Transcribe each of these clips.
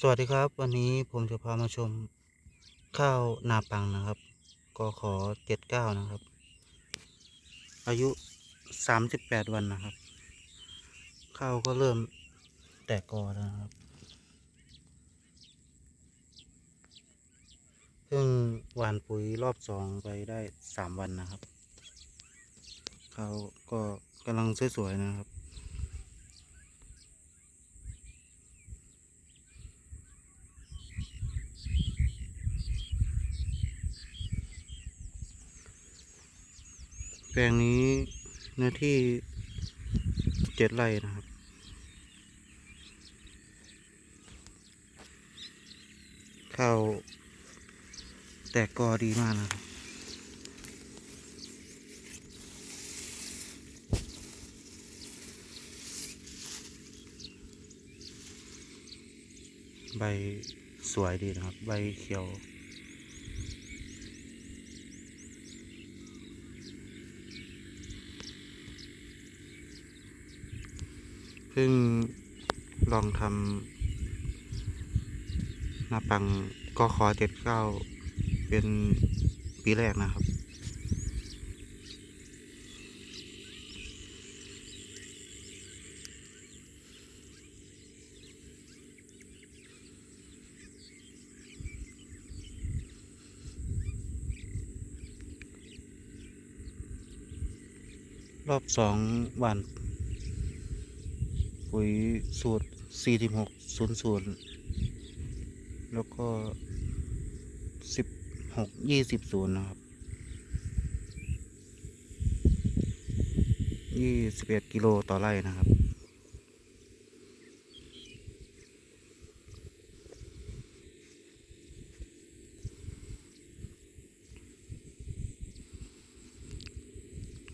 สวัสดีครับ วันนี้ผมจะพามาชมข้าวนาปังนะครับกขอเจ็ดเก้านะครับ อายุสามสิบแปดวันนะครับ ข้าวก็เริ่มแตกกอแล้วนะครับเพิ่งหว่านปุ๋ยรอบสองไปได้สามวันนะครับ ข้าวก็กำลังสวยๆนะครับ แปลงนี้เนื้อที่เจ็ดไร่นะครับ ข้าวแตกกอดีมากนะครับใบสวยดีนะครับ ใบเขียว เพิ่งลองทำหน้าปังก็ขอเจ็ดเก้าเป็นปีแรกนะครับ รอบสองวัน ปุ๋ยสูตร 4600 แล้วก็ 16 20 นะครับ21กิโลต่อไร่นะครับ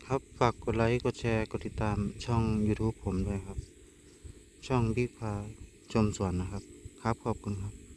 ครับฝากกดไลค์ กดแชร์ กดติดตามช่อง YouTube ผมด้วยครับ ช่องบิ๊กพาชมสวนนะครับ ครับขอบคุณครับ